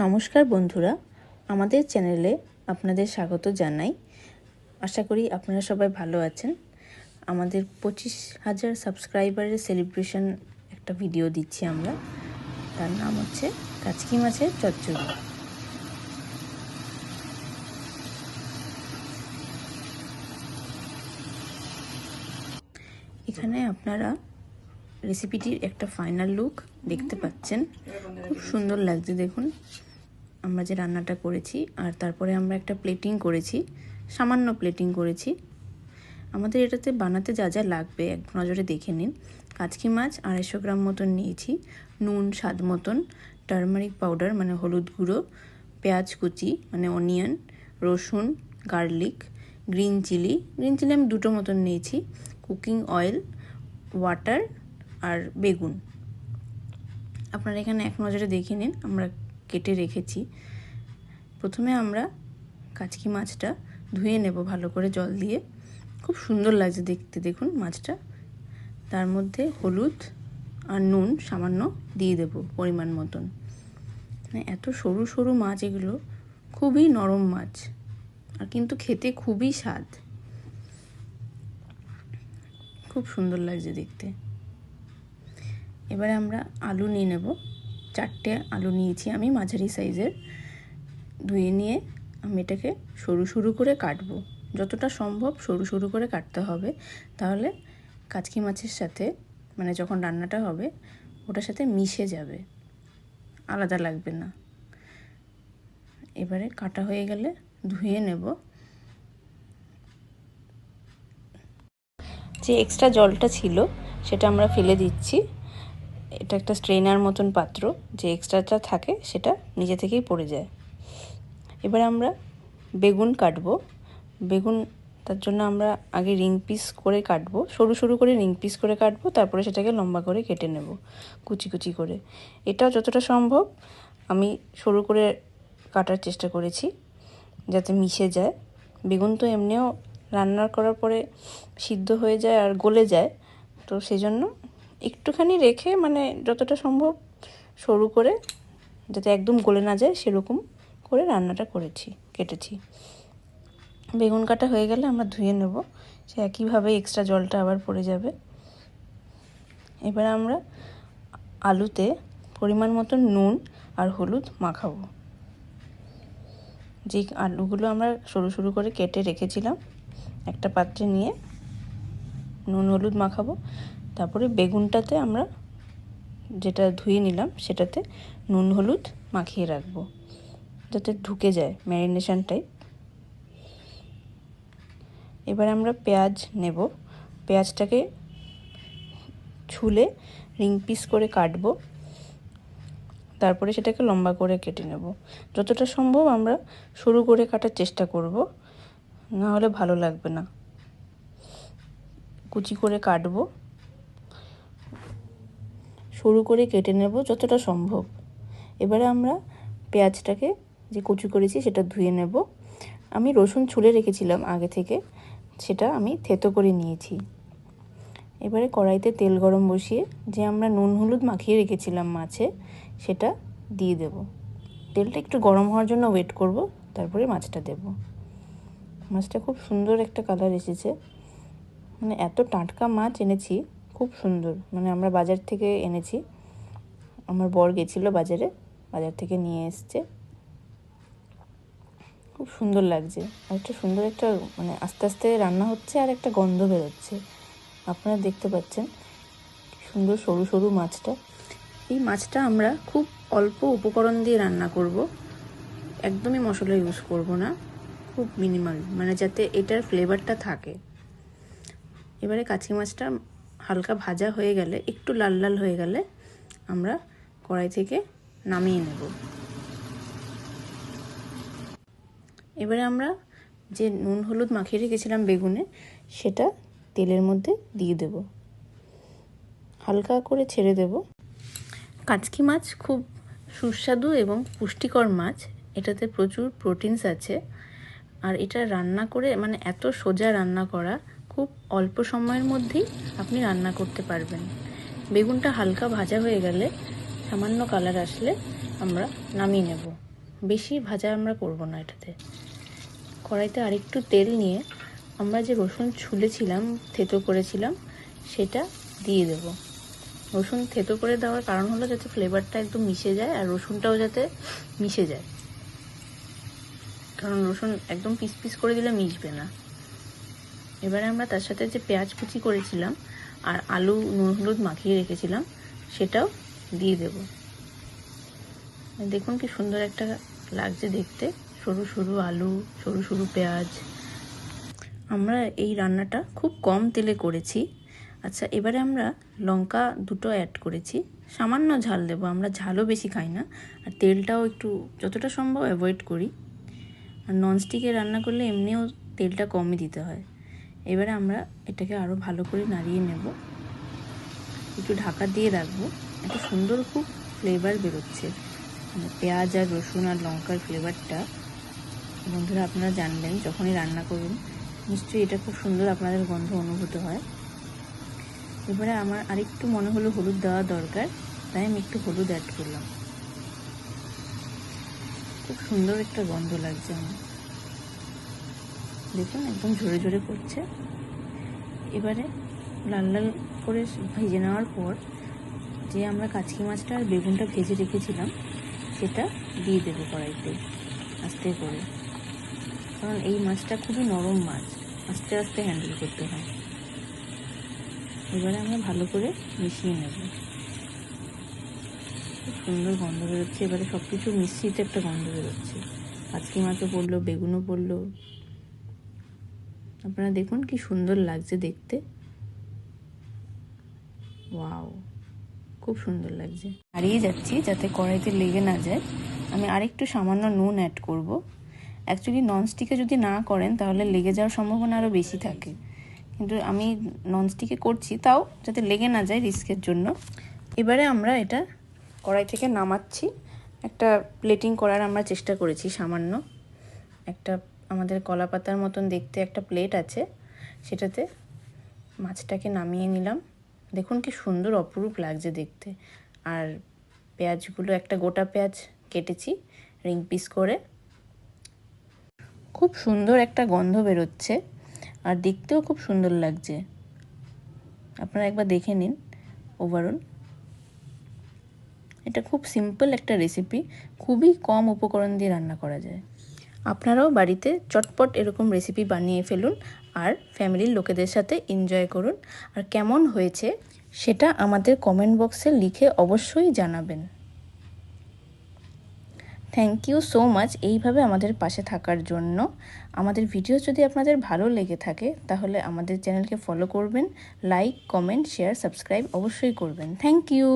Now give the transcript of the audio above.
নমস্কার বন্ধুরা, আমাদের চ্যানেলে আপনাদের স্বাগত জানাই। আশা করি আপনারা সবাই ভালো আছেন। আমাদের পঁচিশ হাজার সাবস্ক্রাইবারের সেলিব্রেশন একটা ভিডিও দিচ্ছি আমরা। তার নাম হচ্ছে কাচকি মাছের চচ্চড়ি। এখানে আপনারা রেসিপিটির একটা ফাইনাল লুক দেখতে পাচ্ছেন। খুব সুন্দর লাগছে, দেখুন। আমরা যে রান্নাটা করেছি, আর তারপরে আমরা একটা প্লেটিং করেছি, সামান্য প্লেটিং করেছি। আমাদের এটাতে বানাতে যা যা লাগবে, এক নজরে দেখে নিন। কাচকি মাছ আড়াইশো গ্রাম মতন নিয়েছি, নুন স্বাদ মতন টার্মারিক পাউডার মানে হলুদ গুঁড়ো, পেঁয়াজ কুচি মানে অনিয়ন রসুন garlic green chilli green chilli আমি দুটো মতন নিয়েছি কুকিং অয়েল ওয়াটার আর বেগুন। আপনারা এখানে এক নজরে দেখে নিন, আমরা কেটে রেখেছি। প্রথমে আমরা কাচকি মাছটা ধুয়ে নেব ভালো করে জল দিয়ে। খুব সুন্দর লাগছে দেখতে, দেখুন মাছটা। তার মধ্যে হলুদ আর নুন সামান্য দিয়ে দেব পরিমাণ মতন। মানে এত সরু সরু মাছ এগুলো, খুবই নরম মাছ আর কিন্তু খেতে খুবই স্বাদ। খুব সুন্দর লাগছে দেখতে। এবারে আমরা আলু নিয়ে নেব। চারটে আলু নিয়েছি আমি, মাঝারি সাইজের। ধুয়ে নিয়ে আমি এটাকে সরু সরু করে কাটবো। যতটা সম্ভব সরু সরু করে কাটতে হবে। তাহলে কাচকি মাছের সাথে মানে যখন রান্নাটা হবে, ওটার সাথে মিশে যাবে। আলাদা লাগবে না। এবারে কাটা হয়ে গেলে ধুয়ে নেব। যে এক্সট্রা জলটা ছিল, সেটা আমরা ফেলে দিচ্ছি। এটা একটা স্ট্রেনার মতন পাত্র, যে এক্সট্রাটা থাকে সেটা নিজে থেকেই পড়ে যায়। এবার আমরা বেগুন কাটবো। বেগুন, তার জন্য আমরা আগে রিং পিস করে কাটবো। সরু সরু করে রিং পিস করে কাটবো, তারপরে সেটাকে লম্বা করে কেটে নেব, কুচি কুচি করে। এটাও যতটা সম্ভব আমি সরু করে কাটার চেষ্টা করেছি, যাতে মিশে যায়। বেগুন তো এমনিও রান্না করার পরে সিদ্ধ হয়ে যায় আর গলে যায়, তো সেই জন্য একটুখানি রেখে মানে যতটা সম্ভব সরু করে, যাতে একদম গলে না যায়, সেরকম করে রান্নাটা করেছি, কেটেছি। বেগুন কাটা হয়ে গেলে আমরা ধুয়ে নেব, সে একইভাবে এক্সট্রা জলটা আবার পড়ে যাবে। এবার আমরা আলুতে পরিমাণ মতো নুন আর হলুদ মাখাবো। যে আলুগুলো আমরা সরু সরু করে কেটে রেখেছিলাম, একটা পাত্রে নিয়ে নুন হলুদ মাখাবো। তারপরে বেগুনটাতে আমরা যেটা ধুয়ে নিলাম, সেটাতে নুন, হলুদ মাখিয়ে রাখব, যাতে ঢুকে যায় ম্যারিনেশনটাই এবার আমরা পেঁয়াজ নেব। পেঁয়াজটাকে ছুলে রিং পিস করে কাটবো। তারপরে সেটাকে লম্বা করে কেটে নেব। যতটা সম্ভব আমরা সরু করে কাটার চেষ্টা করব, না হলে ভালো লাগবে না। কুচি করে কাটবো। সরু করে কেটে নেব যতটা সম্ভব। এবারে আমরা পেঁয়াজটাকে যে কুচি করেছি সেটা ধুয়ে নেব। আমি রসুন ছুলে রেখেছিলাম আগে থেকে, সেটা আমি থেতো করে নিয়েছি। এবারে কড়াইতে তেল গরম বসিয়ে যে আমরা নুন হলুদ মাখিয়ে রেখেছিলাম মাছে, সেটা দিয়ে দেব। তেলটা একটু গরম হওয়ার জন্য ওয়েট করব, তারপরে মাছটা দেব। মাছটা খুব সুন্দর একটা কালার এসেছে। মানে এত টাটকা মাছ এনেছি খুব সুন্দর। মানে আমরা বাজার থেকে এনেছি। আমার বর গেছিল বাজারে, বাজার থেকে নিয়ে এসছে। খুব সুন্দর লাগছে। আর একটা সুন্দর একটা মানে আস্তে আস্তে রান্না হচ্ছে আর একটা গন্ধ বেরোচ্ছে। আপনারা দেখতে পাচ্ছেন সুন্দর সরু সরু মাছটা। এই মাছটা আমরা খুব অল্প উপকরণ দিয়ে রান্না করব। একদমই মশলা ইউজ করব না। খুব মিনিমাল মানে যাতে এটার ফ্লেভারটা থাকে। এবারে কাছি মাছটা হালকা ভাজা হয়ে গেলে, একটু লাল লাল হয়ে গেলে আমরা কড়াই থেকে নামিয়ে নেব। এবারে আমরা যে নুন, হলুদ মাখিয়ে রেখেছিলাম বেগুনে, সেটা তেলের মধ্যে দিয়ে দেব। হালকা করে ছেড়ে দেব। কাচকি মাছ খুব সুস্বাদু এবং পুষ্টিকর মাছ। এটাতে প্রচুর প্রোটিনস আছে। আর এটা রান্না করে মানে এত সোজা রান্না করা খুব অল্প সময়ের মধ্যেই আপনি রান্না করতে পারবেন। বেগুনটা হালকা ভাজা হয়ে গেলে সামান্য কালার আসলে আমরা নামিয়ে নেব। বেশি ভাজা আমরা করব না এটাতে। কড়াইতে আরেকটু তেল নিয়ে আমরা যে রসুন ছুলেছিলাম, থেতো করেছিলাম, সেটা দিয়ে দেব। রসুন থেতো করে দেওয়ার কারণ হলো যাতে ফ্লেভারটা একদম মিশে যায় আর রসুনটাও যাতে মিশে যায়। কারণ রসুন একদম পিস পিস করে দিলে মিশবে না। এবারে আমরা তার সাথে যে পেঁয়াজ কুচি করেছিলাম আর আলু নুন হলুদ মাখিয়ে রেখেছিলাম, সেটাও দিয়ে দেব। দেখুন কি সুন্দর একটা লাগছে দেখতে। সরু সরু আলু, সরু সরু পেঁয়াজ। আমরা এই রান্নাটা খুব কম তেলে করেছি। আচ্ছা এবারে আমরা লঙ্কা দুটো অ্যাড করেছি। সামান্য ঝাল দেবো, আমরা ঝালও বেশি খাই না। আর তেলটাও একটু যতটা সম্ভব অ্যাভয়েড করি। আর ননস্টিকে রান্না করলে এমনিও তেলটা কমই দিতে হয়। এবারে আমরা এটাকে আরও ভালো করে নাড়িয়ে নেব। একটু ঢাকা দিয়ে রাখব। একটা সুন্দর খুব ফ্লেভার বেরোচ্ছে। মানে পেঁয়াজ আর রসুন আর লঙ্কার ফ্লেভারটা বন্ধুরা, আপনারা জানবেন, যখনই রান্না করবেন নিশ্চয়ই এটা খুব সুন্দর আপনাদের গন্ধ অনুভূত হয়। এবারে আমার আরেকটু মনে হলো হলুদ দেওয়া দরকার, তাই আমি একটু হলুদ অ্যাড করলাম। খুব সুন্দর একটা গন্ধ লাগছে আমার। দেখুন, একদম ঝরে ঝরে পড়ছে। এবারে লাল লাল করে ভেজে নেওয়ার পর যে আমরা কাচকি মাছটা আর বেগুনটা ভেজে রেখেছিলাম, সেটা দিয়ে দেবো কড়াইতে আস্তে করে। কারণ এই মাছটা খুবই নরম মাছ, আস্তে আস্তে হ্যান্ডেল করতে হয়। এবারে আমরা ভালো করে মিশিয়ে নেব। খুব সুন্দর গন্ধ বেরোচ্ছে। এবারে সব কিছু মিশ্রিত একটা গন্ধ বেরোচ্ছে। কাচকি মাছও পড়ল, বেগুনও পড়ল। আপনারা দেখুন কি সুন্দর লাগছে দেখতে। ওয়াও, খুব সুন্দর লাগছে। হারিয়ে যাচ্ছি যাতে কড়াইতে লেগে না যায়। আমি আরেকটু সামান্য নুন অ্যাড করব। অ্যাকচুয়ালি ননস্টিকে যদি না করেন, তাহলে লেগে যাওয়ার সম্ভাবনা আরও বেশি থাকে। কিন্তু আমি ননস্টিকে করছি, তাও যাতে লেগে না যায় রিস্কের জন্য। এবারে আমরা এটা কড়াই থেকে নামাচ্ছি। একটা প্লেটিং করার আমরা চেষ্টা করেছি সামান্য। একটা আমাদের কলা পাতার মতন দেখতে একটা প্লেট আছে। সেটাতে মাছটাকে নামিয়ে নিলাম। দেখুন কি সুন্দর অপরূপ লাগছে দেখতে। আর পেঁয়াজগুলো, একটা গোটা পেঁয়াজ কেটেছি রিং পিস করে। খুব সুন্দর একটা গন্ধ বেরোচ্ছে আর দেখতেও খুব সুন্দর লাগছে। আপনারা একবার দেখে নিন ওভারঅল এটা খুব সিম্পল একটা রেসিপি খুবই কম উপকরণ দিয়ে রান্না করা যায়। আপনারাও বাড়িতে চটপট এরকম রেসিপি বানিয়ে ফেলুন আর ফ্যামিলির লোকেদের সাথে এনজয় করুন। আর কেমন হয়েছে সেটা আমাদের কমেন্ট বক্সে লিখে অবশ্যই জানাবেন। থ্যাংক ইউ সো মাচ এইভাবে আমাদের পাশে থাকার জন্য। আমাদের ভিডিও যদি আপনাদের ভালো লেগে থাকে, তাহলে আমাদের চ্যানেলকে ফলো করবেন লাইক কমেন্ট শেয়ার সাবস্ক্রাইব অবশ্যই করবেন। Thank you